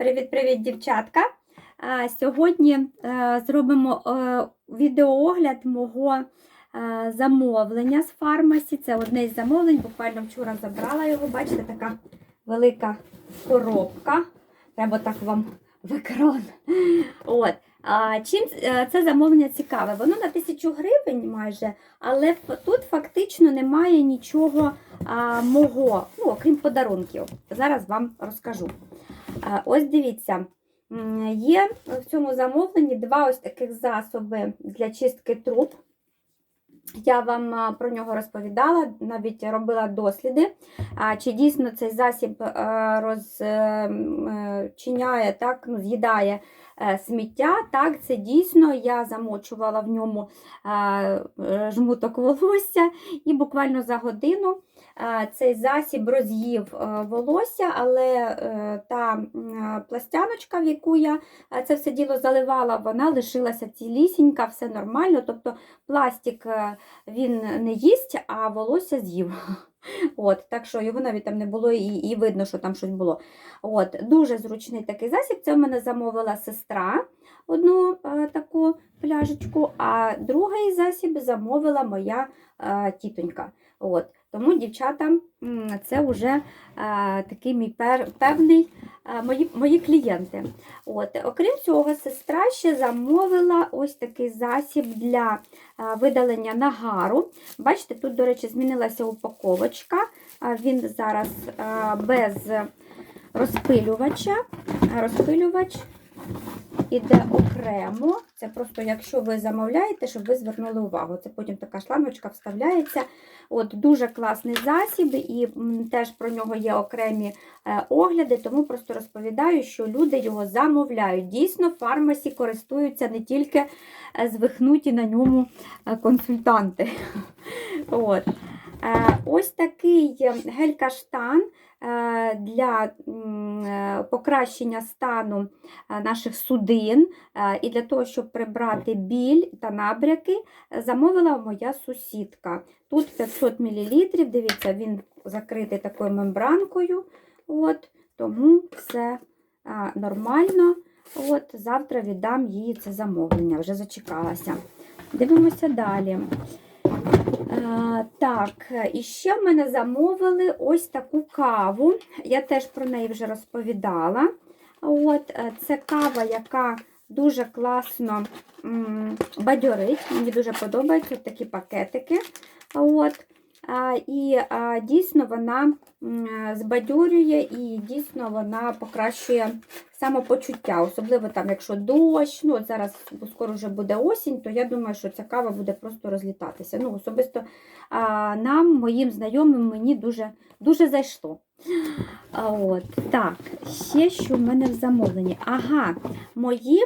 Привіт-привіт, дівчатка! Сьогодні е, зробимо е, відеоогляд мого е, замовлення з фармасі. Це одне із замовлень. Буквально вчора забрала його. Бачите, така велика коробка. Треба так вам в екран. От. Чим це замовлення цікаве? Воно на тисячу гривень майже, але тут фактично немає нічого мого, ну, окрім подарунків. Зараз вам розкажу. Ось дивіться, є в цьому замовленні два ось таких засоби для чистки труб. Я вам про нього розповідала, навіть робила досліди, чи дійсно цей засіб е, розчиняє, так, ну, з'їдає е, сміття. Так, це дійсно я замочувала в ньому е, е, жмуток волосся, і буквально за годину е, цей засіб роз'їв е, волосся, але е, та е, пластяночка, в яку я е, це все діло заливала, вона лишилася цілісінька, все нормально. Тобто пластик е, він не їсть, а волосся з'їв. От, так що його навіть там не було і, і видно, що там щось було. От, дуже зручний такий засіб. Це в мене замовила сестра одну е, таку пляжечку, а другий засіб замовила моя е, тітонька. От, тому, дівчата, це вже е, такий мій пер, певний е, мої, мої клієнти. От, окрім цього, сестра ще замовила ось такий засіб для е, видалення нагару. Бачите, тут, до речі, змінилася упаковочка. А Він зараз е, без розпилювача. Розпилювач іде окремо. Це просто, якщо ви замовляєте, щоб ви звернули увагу. Це потім така шлангочка вставляється. От Дуже класний засіб, і теж про нього є окремі е, огляди, тому просто розповідаю, що люди його замовляють. Дійсно, фармасі користуються не тільки е, звихнуті на ньому е, консультанти. От. Ось такий гель-каштан для е, покращення стану е, наших судин е, і для того, щоб прибрати біль та набряки, е, замовила моя сусідка. Тут 500 мл, дивіться, він закритий такою мембранкою. От, тому все е, нормально. От, Завтра віддам їй це замовлення, вже зачекалася. Дивимося далі. Так, і ще в мене замовили ось таку каву. Я теж про неї вже розповідала. От, е, Це кава, яка дуже класно бадьорить. Мені дуже подобаються такі пакетики. От. І дійсно вона збадьорює і дійсно вона покращує самопочуття. Особливо там, якщо дощ, ну от зараз скоро вже буде осінь, то я думаю, що ця кава буде просто розлітатися. Ну, Особисто нам, моїм знайомим, мені дуже, дуже зайшло. От, Так, ще що в мене в замовленні. Ага, мої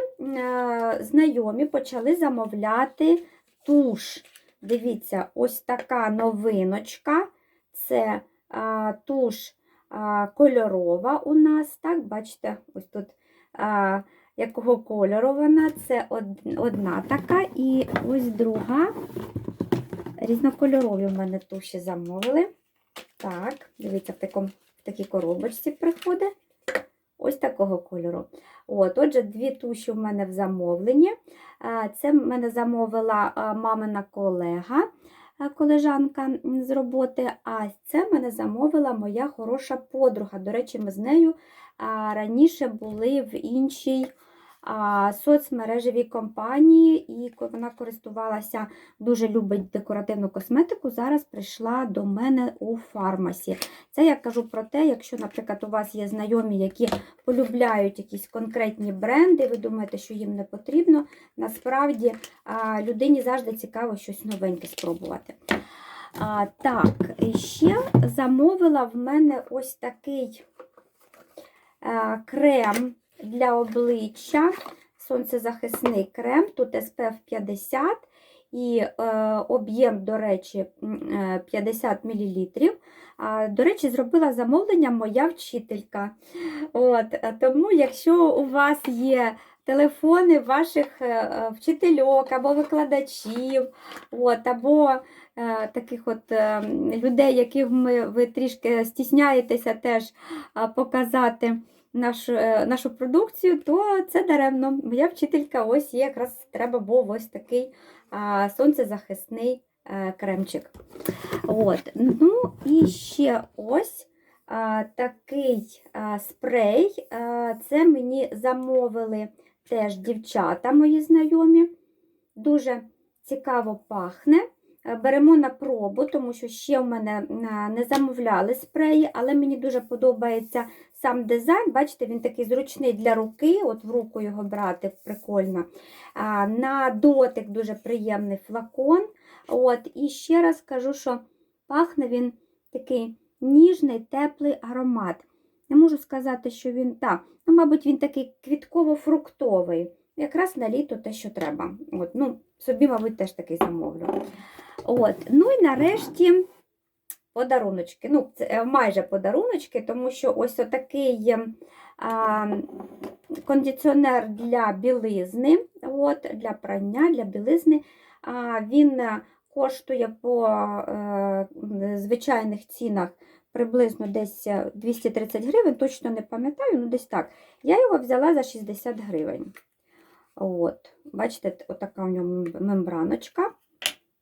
знайомі почали замовляти туш. Дивіться, ось така новиночка. Це а, туш а, кольорова у нас. Так, бачите, ось тут а, якого кольору вона. Це одна така, і ось друга. Різнокольорові в мене туші замовили. Так, дивіться, в, такому, в такій коробочці приходить. Ось такого кольору. От, Отже, дві туші в мене в замовленні. Це в мене замовила мамина колега, колежанка з роботи. А це мене замовила моя хороша подруга. До речі, ми з нею раніше були в іншій соцмережевій компанії, і вона користувалася, дуже любить декоративну косметику. Зараз прийшла до мене у фармасі. Це я кажу про те, якщо, наприклад, у вас є знайомі, які полюбляють якісь конкретні бренди, ви думаєте, що їм не потрібно. Насправді людині завжди цікаво щось новеньке спробувати. А, так, ще замовила в мене ось такий а, крем для обличчя, сонцезахисний крем, тут SPF 50 і е, об'єм, до речі, е, 50 мл. А, До речі, зробила замовлення моя вчителька. От, е, тому, якщо у вас є телефони ваших е, е, вчительок або викладачів, от, або е, таких от е, людей, яких ми, ви трішки стісняєтеся теж е, показати нашу, е, нашу продукцію, то це даремно. Моя вчителька ось є, якраз треба був ось такий а, сонцезахисний е, кремчик. От. Ну і ще ось а, такий а, спрей. А, це мені замовили теж дівчата мої знайомі. Дуже цікаво пахне. Е, Беремо на пробу, тому що ще в мене е, не замовляли спреї, але мені дуже подобається сам дизайн. Бачите, він такий зручний для руки, от в руку його брати прикольно. На дотик дуже приємний флакон. От, І ще раз кажу, що пахне він такий ніжний, теплий аромат. Не можу сказати, що він, так, ну, мабуть, він такий квітково-фруктовий. Якраз на літо те, що треба. От, ну, Собі, мабуть, теж такий замовлю. От. Ну і нарешті подаруночки. Ну, це е, майже подаруночки, тому що ось отакий е, а, кондиціонер для білизни, от, для прання, для білизни. А, він е, коштує по е, звичайних цінах приблизно десь е, 230 гривень, точно не пам'ятаю, ну десь так. Я його взяла за 60 гривень. От, Бачите, отака у нього мембраночка.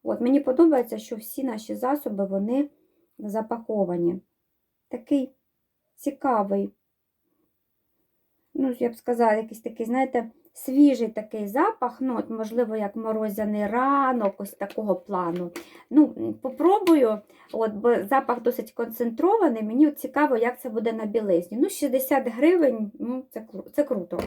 От, Мені подобається, що всі наші засоби вони запаковані. Такий цікавий, ну, я б сказала, якийсь такий, знаєте, свіжий такий запах, ну, от, можливо, як морозяний ранок, ось такого плану. Ну, Попробую, от, бо запах досить концентрований. Мені цікаво, як це буде на білизні. Ну, 60 гривень, ну, це, це круто.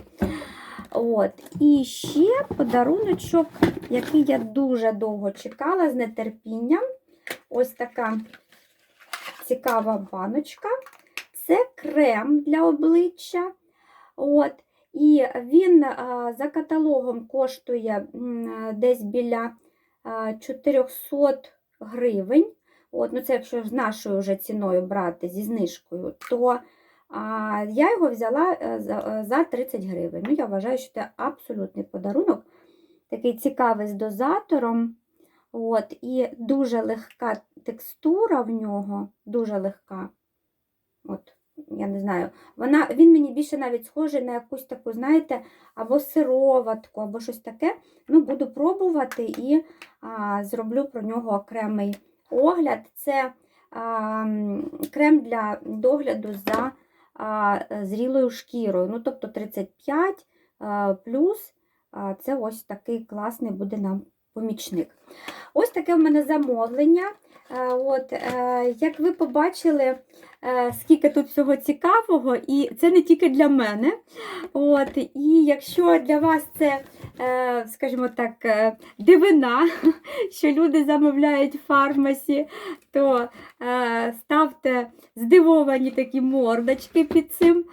От. І ще подаруночок, який я дуже довго чекала з нетерпінням. Ось така цікава баночка. Це крем для обличчя. От. І він за каталогом коштує десь біля 400 гривень. От, ну це якщо з нашою вже ціною брати зі знижкою, то а, я його взяла е, за, е, за 30 гривень. Ну, я вважаю, що це абсолютний подарунок. Такий цікавий з дозатором. От, і дуже легка текстура в нього, дуже легка. От, я не знаю, вона, він мені більше навіть схожий на якусь таку, знаєте, або сироватку, або щось таке. Ну, буду пробувати і а, зроблю про нього окремий огляд. Це а, крем для догляду за а, зрілою шкірою. Ну, тобто 35 а, плюс а, це ось такий класний буде нам помічник. Ось таке в мене замовлення. Е, От, е, як ви побачили, е, скільки тут всього цікавого, і це не тільки для мене. От, і якщо для вас це, скажімо так, дивина, що люди замовляють в фармасі, то ставте здивовані такі мордочки під цим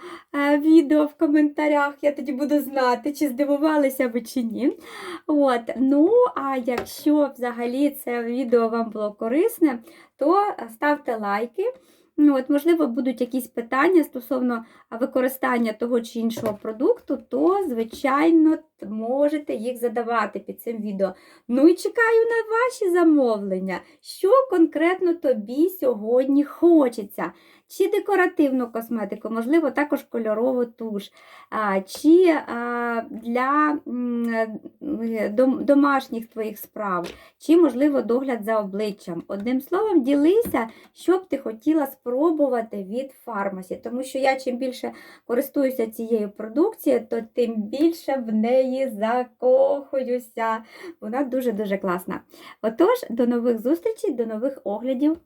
відео в коментарях. Я тоді буду знати, чи здивувалися ви чи ні. От, ну, а якщо взагалі це відео вам було корисне, то ставте лайки. Ну, от, можливо, будуть якісь питання стосовно використання того чи іншого продукту, то, звичайно, можете їх задавати під цим відео. Ну і чекаю на ваші замовлення. Що конкретно тобі сьогодні хочеться? Чи декоративну косметику, можливо, також кольорову туш, чи для домашніх твоїх справ, чи, можливо, догляд за обличчям. Одним словом, ділися, що б ти хотіла спробувати від фармасі. Тому що я чим більше користуюся цією продукцією, то тим більше в неї закохуюся. Вона дуже-дуже класна. Отож, до нових зустрічей, до нових оглядів.